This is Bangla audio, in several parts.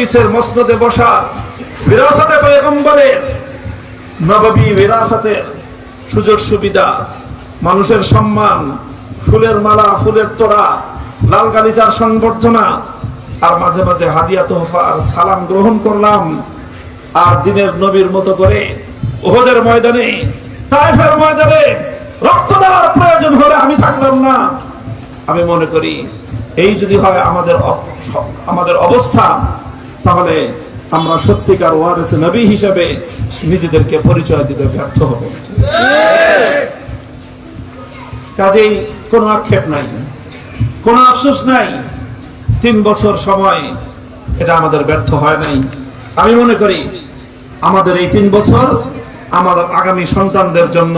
হাদিসের মসনদে বসা বিরাসতে পয়গম্বরের নববী বিরাসতের সুযোগ সুবিধা, মানুষের সম্মান, ফুলের মালা, ফুলের তোড়া, লাল গালিচার সংবর্ধনা, আর মাঝে মাঝে হাদিয়া তোহফা আর সালাম গ্রহণ করলাম। আর দিনের নবীর মতো করে ওহদের ময়দানে, তাইফের ময়দানে রক্ত দেওয়ার প্রয়োজন হলে আমি থাকলাম না। আমি মনে করি, এই যদি হয় আমাদের আমাদের অবস্থা তাহলে আমরা সত্যিকার ওয়ারেস নবী হিসেবে নিজেদেরকে পরিচয় দিতে ব্যর্থ হব। কাজেই কোনো আক্ষেপ নাই, কোনো আফসোস নাই, তিন বছর সময় এটা আমাদের ব্যর্থ হয় নাই। আমি মনে করি আমাদের এই তিন বছর আমাদের আগামী সন্তানদের জন্য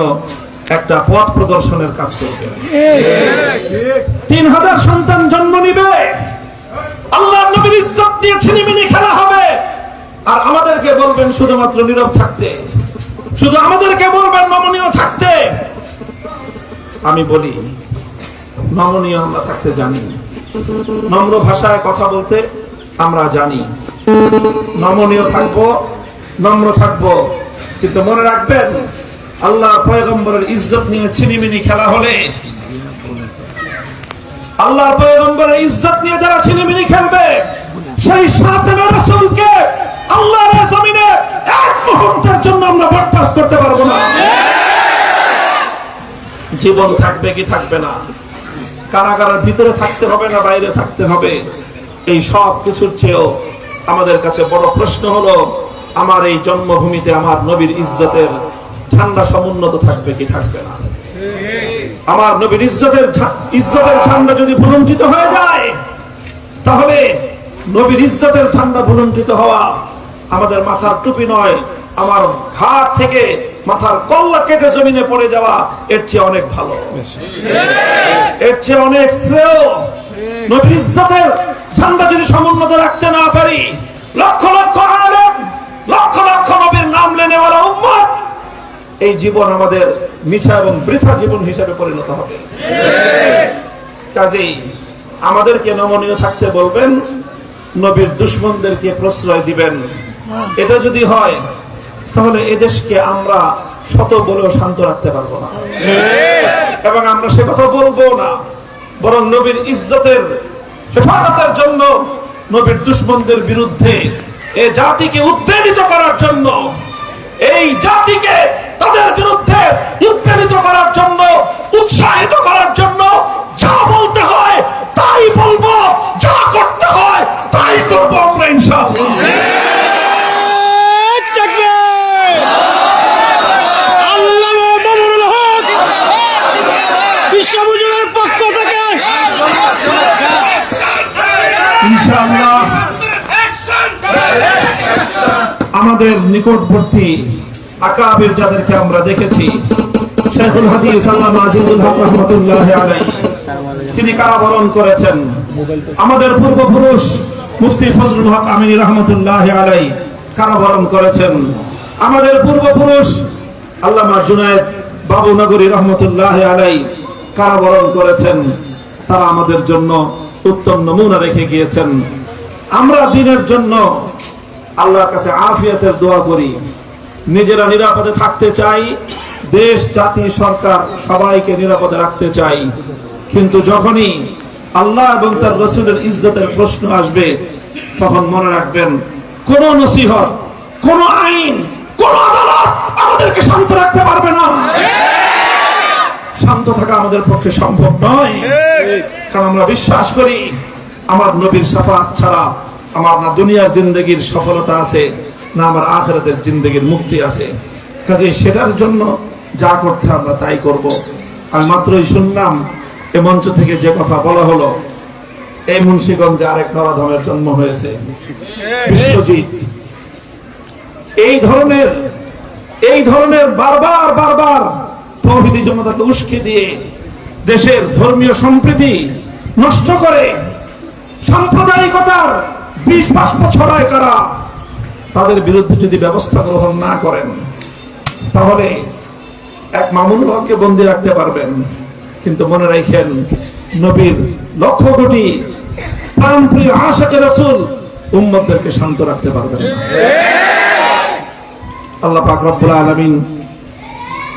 একটা পথ প্রদর্শনের কাজ করবে। তিন হাজার সন্তান জন্ম নিবে। বলবেন শুধুমাত্র নীরব থাকতে। শুধু আমাদেরকে বলবেন নমনীয় থাকতে। আমি বলি নমনীয় আমরা থাকতে জানি। নম্র ভাষায় কথা বলতে আমরা জানি। নমনীয় থাকব, নম্র থাকব। কিন্তু মনে রাখবেন, আল্লাহ পয়গম্বরের ইজ্জত নিয়ে ছিনিমিনি খেলা হলে, আল্লাহ পয়গম্বরের ইজ্জত নিয়ে যারা ছিনিমিনি খেলবে, সেই সাথে রাসূলকে এক মুহূর্তের জন্য আমরা বরদাস্ত করতে পারব না। জীবন থাকবে কি থাকবে না? কারাগারের ভিতরে থাকতে হবে না বাইরে থাকতে হবে? এই সব কিছুর চেয়েও আমাদের কাছে বড় প্রশ্ন হলো, আমার এই জন্মভূমিতে আমার নবীর ইজ্জতের ঠান্ডা সমুন্নত থাকবে কি থাকবে না? আমার নবীর ইজ্জতের ইজ্জতের ঠান্ডা যদি ভুলুণ্ঠিত হয়ে যায়, তাহলে নবীর ইজ্জতের ঠান্ডা ভুলুণ্ঠিত হওয়া আমাদের মাথার টুপি নয় আমার ঘাট থেকে মাথার কল্লা কেটে জমিনে পড়ে যাওয়া, এর চেয়ে অনেক ভালো। এর চেয়ে অনেক শ্রেয়। নবীর ইজ্জতের ঝান্ডা যদি সমুন্নত রাখতে না পারি, লক্ষ লক্ষ আলেম, লক্ষ লক্ষ নবীর নাম লেনেওয়ালা উম্মত, এই জীবন আমাদের মিছা এবং বৃথা জীবন হিসেবে পরিণত হবে। কাজেই আমাদেরকে নমনীয় থাকতে বলবেন, নবীর দুশ্মনদেরকে প্রশ্রয় দিবেন। এটা যদি হয় তাহলে এদেশকে আমরা শত বলেও শান্ত রাখতে পারব না। এবং আমরা সে কথা বলব না। বরং নবীর ইজ্জতের হেফাজতের জন্য, নবীর দুশ্মনদের বিরুদ্ধে এ জাতিকে উত্তেজিত করার জন্য, এই জাতিকে তাদের বিরুদ্ধে উত্তেজিত করার জন্য আমাদের নিকটবর্তী আকাবির যাদেরকে আমরা দেখেছি তিনি কারাবরণ করেছেন। আমাদের পূর্বপুরুষ মুফতি ফজলুল হক আমিনী রহমতুল্লাহ আলাই কারাবরণ করেছেন। আমাদের পূর্বপুরুষ আল্লামা জুনায়েদ বাবু নগরী রহমতুল্লাহ আলাই কারাবরণ করেছেন। তারা আমাদের জন্য উত্তম নমুনা রেখে গিয়েছেন। আমরা দিনের জন্য আল্লাহর কাছে আফিয়াতের দোয়া করি। নিজেরা নিরাপদে থাকতে চাই। দেশ জাতি সরকার সবাইকে নিরাপদে রাখতে চাই। কিন্তু যখনই আল্লাহ এবং তার রসুলের ইজ্জতের প্রশ্ন আসবে তখন মনে রাখবেন কোন নসিহত কোন আইন কোন আদালত আমাদেরকে শান্ত রাখতে পারবে না। শান্ত থাকা আমাদের পক্ষে সম্ভব নয়। কারণ আমরা বিশ্বাস করি আমার নবীর সাফাত ছাড়া আমার না দুনিয়ার জিন্দগির সফলতা আছে না আমার আখরাতের জিন্দগির মুক্তি আছে। কাজে সেটার জন্য যা করতে আমরা তাই করব। আমি মাত্রই শুনলাম, এ মঞ্চ থেকে যে কথা বলা হলো, এই মুন্সিগঞ্জে আরেক নরাধমের জন্ম হয়েছে। বিশ্বজিৎ। এই ধরনের এই ধরনের বারবার বারবার তৌহিদি জনতাকে উস্কে দিয়ে দেশের ধর্মীয় সম্প্রীতি নষ্ট করে সাম্প্রদায়িকতার বিষ বাষ্প ছড়ায় কারা? তাদের বিরুদ্ধে যদি ব্যবস্থা গ্রহণ না করেন তাহলে এক মামুনুল হককে বন্দি রাখতে পারবেন। কিন্তু মনে রাখেন নবীর লক্ষ কোটি প্রাণপ্রিয় আশাকে রসুল উম্মতদেরকে শান্ত রাখতে পারবেন না। আল্লাহ পাক রব্বুল আলামিন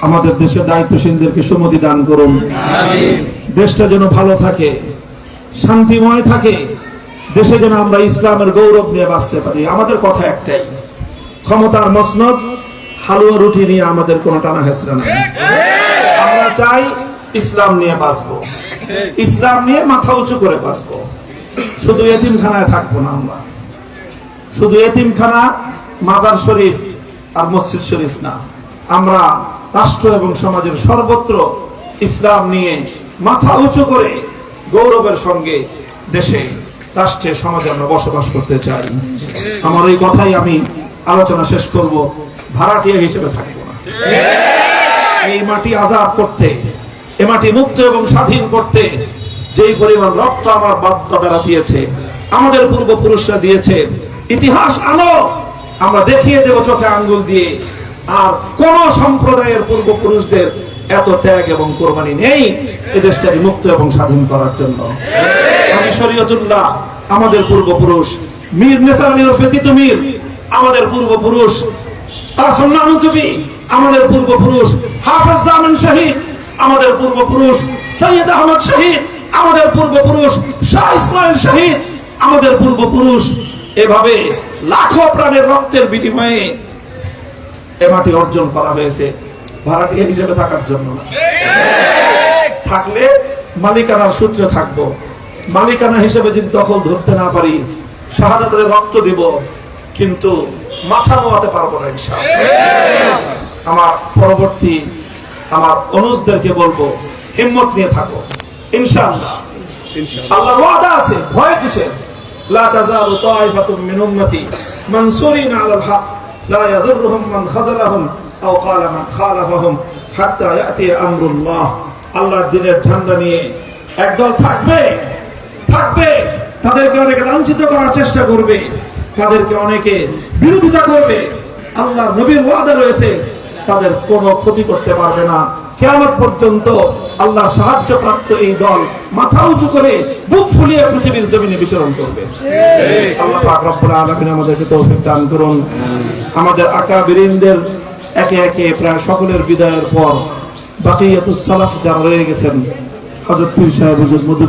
আমাদের দেশের দায়িত্বশীলদেরকে সুমতি দান করুন। দেশটা যেন ভালো থাকে শান্তিময় থাকে। দেশে যেন আমরা ইসলামের গৌরব নিয়ে বাঁচতে পারি, আমাদের কথা একটাই। ক্ষমতার মসনদ, হালুয়া রুটি নিয়ে আমাদের কোনো টানা হেসরা নাই। আমরা চাই ইসলাম নিয়ে বাঁচবো। ইসলাম নিয়ে মাথা উঁচু করে বাঁচবো। শুধু এতিমখানায় থাকব না আমরা। শুধু এতিমখানা, মাজার শরীফ আর মসজিদ শরীফ না। আমরা রাষ্ট্র এবং সমাজের সর্বত্র ইসলাম নিয়ে মাথা উঁচু করে গৌরবের সঙ্গে দেশে রাষ্ট্রে, সমাজে আমরা বসবাস করতে চাই। আমার এই কথাই আমি আলোচনা শেষ করব। ভাড়াটিয়া হিসেবে থাকব না। এই মাটি আজাদ করতে, এ মাটি মুক্ত এবং স্বাধীন করতে যেই পরিমাণ রক্ত আমার বাপদাদারা দিয়েছে, আমাদের পূর্বপুরুষরা দিয়েছে, ইতিহাস আনো, আমরা দেখিয়ে দেব চোখে আঙ্গুল দিয়ে। আর কোন সম্প্রদায়ের পূর্বপুরুষদের এত ত্যাগ এবং কোরবানি নেই এ দেশটাকে মুক্ত এবং স্বাধীন করার জন্য। আমাদের পূর্বপুরুষ, মীর নেসার ওরফে মীর, আমাদের পূর্বপুরুষ আমাদের পূর্বপুরুষ, হাফেজ জামান শহীদ, আমাদের পূর্বপুরুষ, সৈয়দ আহমদ শহীদ, আমাদের পূর্বপুরুষ, শাহ ইসমাইল শহীদ, আমাদের পূর্বপুরুষ, এভাবে লাখো প্রাণের রক্তের বিনিময়ে এ মাটি অর্জন করা হয়েছে। ভাড়াটিয়া হিসেবে থাকার জন্য থাকলে মালিকানার সূত্রে থাকব। মালিকানা হিসেবে যদি দখল ধরতে না পারি, শাহাদাতের রক্ত দিব, কিন্তু মাথা নোয়াতে পারব না। আমার পরবর্তী, আমার অনুজদেরকে বলব, হিম্মত নিয়ে থাকো, ইনশাআল্লাহ। আল্লাহর ওয়াদা আছে, ভয় কিসের? লা তাজালু তাইফাতুম মিন উম্মতি, মানসুরিন আলাল হক, লা ইয়াদুররুহুম মান খাযালাহুম। আও ক্বালা মান খালাফাহুম হাত্তা ইয়াতি আমরুল্লাহ। আল্লাহর দিনের ঝান্ডা নিয়ে একদল থাকবে থাকবে তাদেরকে অনেকে লাঞ্ছিত করার চেষ্টা করবে তাদেরকে অনেকে বিরোধিতা করবে। আল্লাহর নবীর ওয়াদা রয়েছে তাদের কোনো ক্ষতি করতে পারবে না। কেয়ামত পর্যন্ত আল্লাহর সাহায্য প্রাপ্ত এই দল মাথা উঁচু করে বুক ফুলিয়ে পৃথিবীর জমিনে বিচরণ করবে। আল্লাহ আমাদেরকে তৌফিক দান করুন। আমাদের আকাবিরিনদের একে একে প্রায় সকলের বিদায়ের পর বাকি এত সালাফ যারা রয়ে গেছেন হাজর পীর সাহেব মধুপুর।